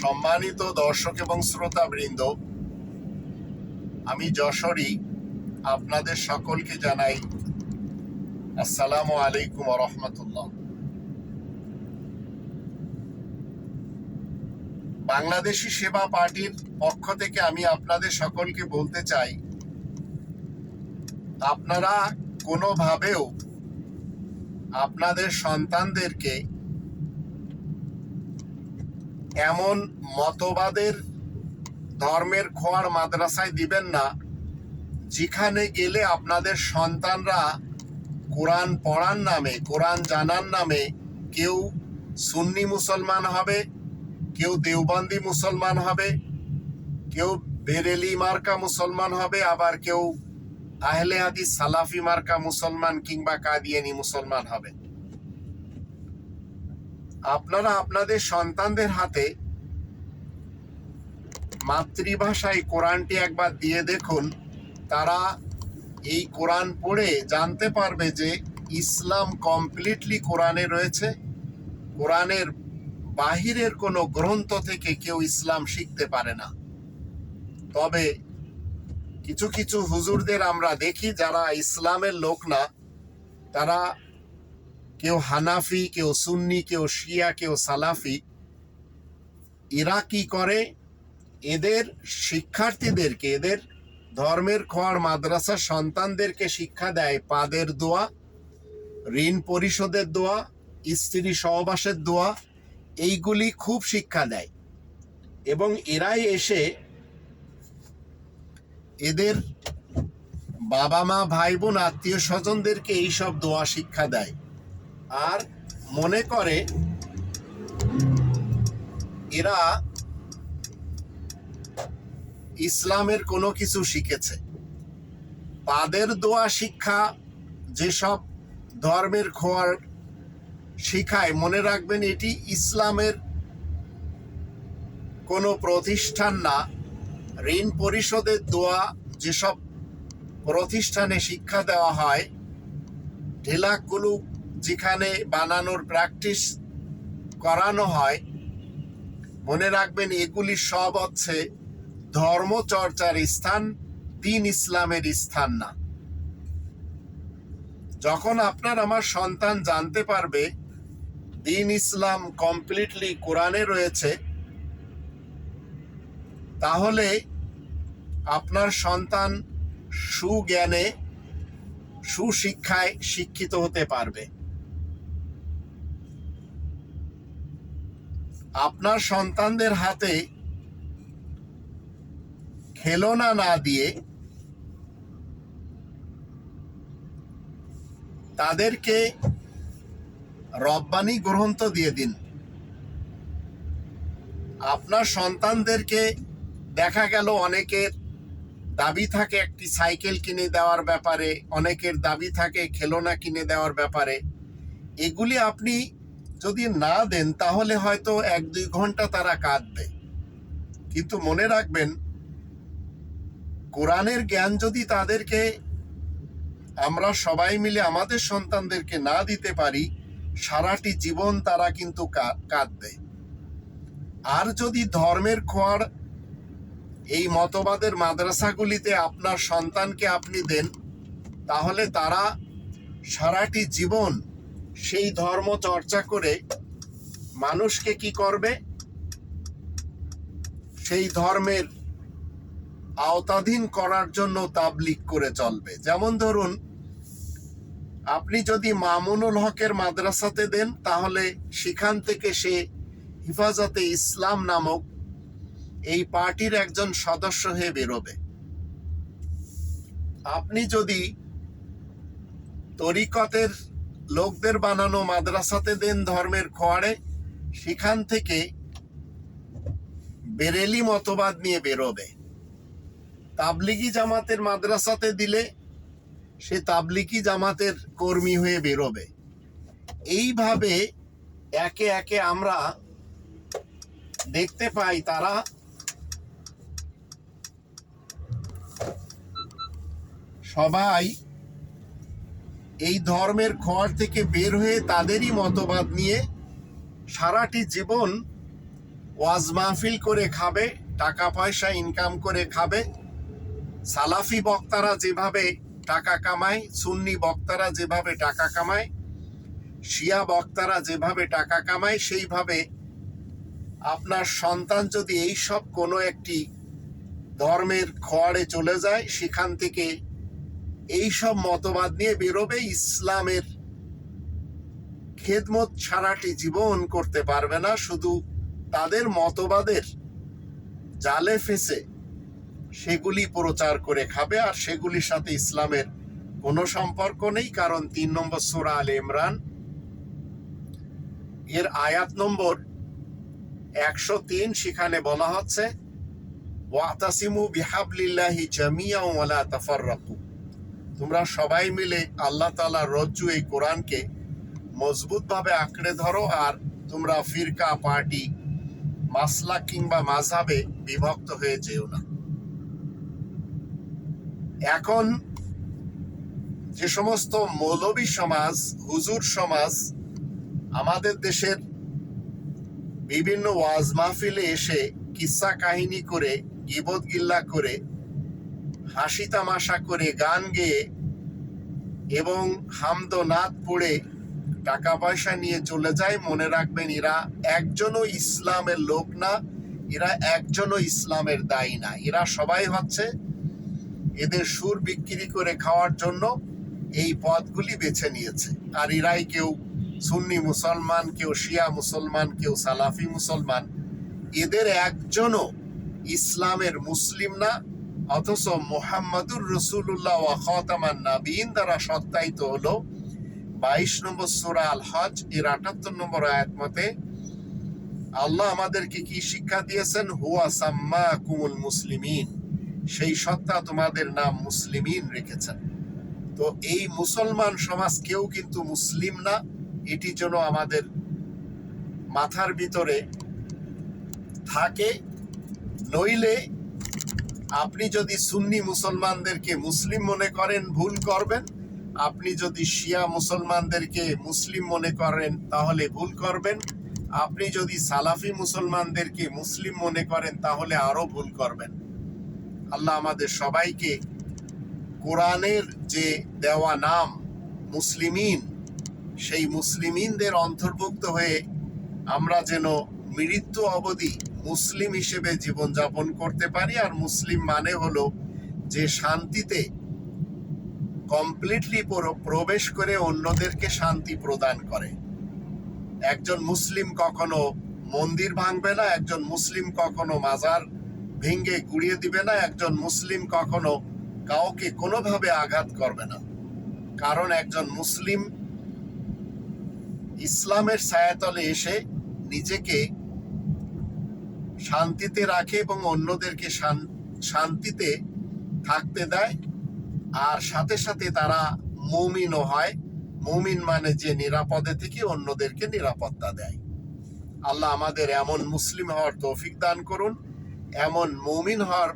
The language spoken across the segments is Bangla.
সম্মানিত দর্শক এবং শ্রোতাবৃন্দ, আমি যশোরী আপনাদের সকলকে জানাই আসসালামু আলাইকুম রহমতুল্লাহ বাংলাদেশি সেবা পার্টির পক্ষ থেকে আমি আপনাদের সকলকে বলতে চাই, আপনারা কোনোভাবেও আপনাদের সন্তানদেরকে এমন মতবাদের ধর্মের খোয়ার মাদ্রাসায় দিবেন না, যেখানে গেলে আপনাদের সন্তানরা কোরআন পড়ার নামে, কোরআন জানার নামে কেউ সুন্নি মুসলমান হবে, কেউ দেওবন্দি মুসলমান হবে, কেউ বেরেলি মার্কা মুসলমান হবে, আবার কেউ আহলে হাদিস সালাফি মার্কা মুসলমান কিংবা কাদিয়ানি মুসলমান হবে। আপনারা আপনাদের সন্তানদের হাতে মাতৃভাষায় কোরআনটি একবার দিয়ে দেখুন। তারা এই কোরআন পড়ে জানতে পারবে যে ইসলাম কমপ্লিটলি কোরআনে রয়েছে। কোরআনের বাহিরের কোনো গ্রন্থ থেকে কেউ ইসলাম শিখতে পারে না। তবে কিছু কিছু হুজুরদের আমরা দেখি যারা ইসলামের লোক না, তারা হানাফি, কেউ সুন্নি, কেউ শিয়া, কেউ সালাফি, এরা কি করে? এদের শিক্ষার্থীদেরকে, এদের ধর্মের খোয়ার মাদ্রাসার সন্তানদেরকে শিক্ষা দেয় পাদের দোয়া, ঋণ পরিশোধের দোয়া, স্ত্রী সহবাসের দোয়া, এইগুলি খুব শিক্ষা দেয়। এবং এরাই এসে এদের বাবা মা, ভাই বোন, আত্মীয় স্বজনদেরকে এইসব দোয়া শিক্ষা দেয়। আর মনে করে এরা ইসলামের কোনো কিছু শিখেছে। তাদের দোয়া শিক্ষা যেসব ধর্মের খোয়ার শিখায়, মনে রাখবেন এটি ইসলামের কোনো প্রতিষ্ঠান না। ঋণ পরিশোধের দোয়া যেসব প্রতিষ্ঠানে শিক্ষা দেওয়া হয় ঢেলাগুলো যেখানে বানানোর প্র্যাকটিস করানো হয়, মনে রাখবেন এগুলি সব হচ্ছে ধর্মচর্চার স্থান, দিন ইসলামের স্থান না। যখন আপনার আমার সন্তান জানতে পারবে, দিন ইসলাম কমপ্লিটলি কোরআনে রয়েছে, তাহলে আপনার সন্তান সুজ্ঞানে, সুশিক্ষায় শিক্ষিত হতে পারবে। আপনার সন্তানদের হাতে খেলনা না দিয়ে তাদেরকে রব্বানি গ্রন্থ দিয়ে দিন। আপনার সন্তানদেরকে দেখা গেল অনেকের দাবি থাকে একটি সাইকেল কিনে দেওয়ার ব্যাপারে, অনেকের দাবি থাকে খেলনা কিনে দেওয়ার ব্যাপারে। এগুলি আপনি যদি না দেন, তাহলে হয়তো এক দুই ঘণ্টা তারা কাঁদবে। কিন্তু মনে রাখবেন, কোরআনের জ্ঞান যদি তাদেরকে আমরা সবাই মিলে আমাদের সন্তানদেরকে না দিতে পারি, সারাটি জীবন তারা কিন্তু কাঁদবে। আর যদি ধর্মের খোয়ার এই মতবাদের মাদ্রাসাগুলিতে আপনার সন্তানকে আপনি দেন, তাহলে তারা সারাটি জীবন সেই ধর্ম চর্চা করে মানুষকে কি করবে? সেই ধর্মের আওতাধীন করার জন্য তাবলিক করে চলবে। যেমন ধরুন, আপনি যদি মামুনুল হকের মাদ্রাসাতে দেন, তাহলে সেখান থেকে সে হিফাজতে ইসলাম নামক এই পার্টির একজন সদস্য হয়ে বেরোবে। আপনি যদি তরিকতের লোকদের বানানো মাদ্রাসাতে দেন ধর্মের খোয়াড়ে, সেখান থেকে বেরেলি মতবাদ নিয়ে বেরোবে। তাবলিগি জামাতের মাদ্রাসাতে দিলে সে তাবলিগি জামাতের কর্মী হয়ে বেরোবে। এইভাবে একে একে আমরা দেখতে পাই তারা সবাই এই ধর্মের খড় থেকে বের হয়ে তাদেরই মতবাদ নিয়ে সারাটি জীবন ওয়াজ মাহফিল করে খাবে, টাকা পয়সা ইনকাম করে খাবে। সালাফি বক্তারা যেভাবে টাকা কামায়, সুন্নি বক্তারা যেভাবে টাকা কামায়, শিয়া বক্তারা যেভাবে টাকা কামায়, সেইভাবে আপনার সন্তান যদি এই সব কোনো একটি ধর্মের খোয়াড়ে চলে যায়, সেখান থেকে এই সব মতবাদ নিয়ে বেরোবে, ইসলামের খেদমত ছাড়াটি জীবন করতে পারবে না। শুধু তাদের মতবাদের জালে ফেসে সেগুলি প্রচার করে খাবে, আর সেগুলির সাথে ইসলামের কোনো সম্পর্ক নেই, কারণ তিন নম্বর সুরা আল ইমরান এর আয়াত নম্বর একশো তিন, সেখানে বলা হচ্ছে, ওয়াতাসিমু বিহাবলিল্লাহি জামিয়া ওয়ালা তাফাররাকু। তোমরা সবাই মিলে আল্লাহ তালা রজ্জু এই কোরআনকে মজবুতভাবে আঁকড়ে ধরো আর তোমরা ফিরকা, পার্টি মাসলা কিংবা মাঝাবে বিভক্ত হয়ে যেও না। এখন যে সমস্ত মৌলবী সমাজ, হুজুর সমাজ আমাদের দেশের বিভিন্ন ওয়াজ মাহফিলে এসে কিস্সা কাহিনী করে, গিবত গিল্লা করে হাসি তামাশা করে গান গেয়ে এবং হামদ নাদ পড়ে টাকা পয়সা নিয়ে চলে যায়, মনে রাখবেন এরা একজনও ইসলামের লোক না, এরা একজনও ইসলামের দায়ী না। এরা সবাই হচ্ছে এদের সুর বিক্রি করে খাওয়ার জন্য এই পথগুলি বেছে নিয়েছে। আর এরাই কেউ সুন্নি মুসলমান, কেউ শিয়া মুসলমান, কেউ সালাফি মুসলমান। এদের একজনও ইসলামের মুসলিম না অথচ মোহাম্মদুর রসুল্লাহ ওয়া নাবিন দ্বারা সত্যায়িত হলো বাইশ নম্বর সুরা আল হজ এর আটাত্তর নম্বর আয়াত মতে, আল্লাহ আমাদেরকে কি শিক্ষা দিয়েছেন? হুয়া সাম্মা কুমুল মুসলিমিন। সেই সত্তা তোমাদের নাম মুসলিমিন রেখেছেন। তো এই মুসলমান সমাজ কেউ কিন্তু মুসলিম না, এটি যেন আমাদের মাথার ভিতরে থাকে, নইলে আপনি যদি সুন্নি মুসলমানদেরকে মুসলিম মনে করেন, ভুল করবেন। আপনি যদি শিয়া মুসলমানদেরকে মুসলিম মনে করেন, তাহলে ভুল করবেন। আপনি যদি সালাফি মুসলমানদেরকে মুসলিম মনে করেন, তাহলে আরও ভুল করবেন। আল্লাহ আমাদের সবাইকে কোরআনের যে দেওয়া নাম, মুসলিমিন, সেই মুসলিমিনদের অন্তর্ভুক্ত হয়ে আমরা যেন মৃত্যু অবধি মুসলিম হিসেবে জীবনযাপন করতে পারি, আর মুসলিম মানে হলো যে শান্তিতে কমপ্লিটলি প্রবেশ করে অন্যদেরকে শান্তি প্রদান করে। একজন মুসলিম কখনো মন্দির ভাঙবে না, একজন মুসলিম কখনো মাজার ভেঙ্গে গুড়িয়ে দিবে না, একজন মুসলিম কখনো কাউকে কোনোভাবে আঘাত করবে না। কারণ একজন মুসলিম ইসলামের ছায়াতলে এসে নিজেকে শান্তিতে রাখে এবং অন্যদেরকে শান- শান্তিতে থাকতে দেয়। আর সাথে সাথে তারা মুমিনও হয়। মুমিন মানে যে নিরাপদে থেকে অন্যদেরকে নিরাপত্তা দেয়। আল্লাহ আমাদের এমন মুসলিম হওয়ার তৌফিক দান করুন। এমন মুমিন হওয়ার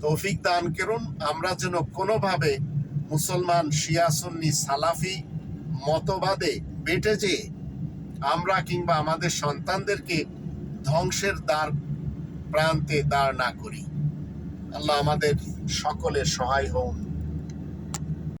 তৌফিক দান করুন। আমরা যেন কোনোভাবে মুসলমান, শিয়া, সুন্নি, সালাফি মতবাদে বেটে যে আমরা কিংবা আমাদের সন্তানদেরকে ধ্বংসের দ্বার প্রান্তে দাঁড় না করি। আল্লাহ আমাদের সকলের সহায় হন।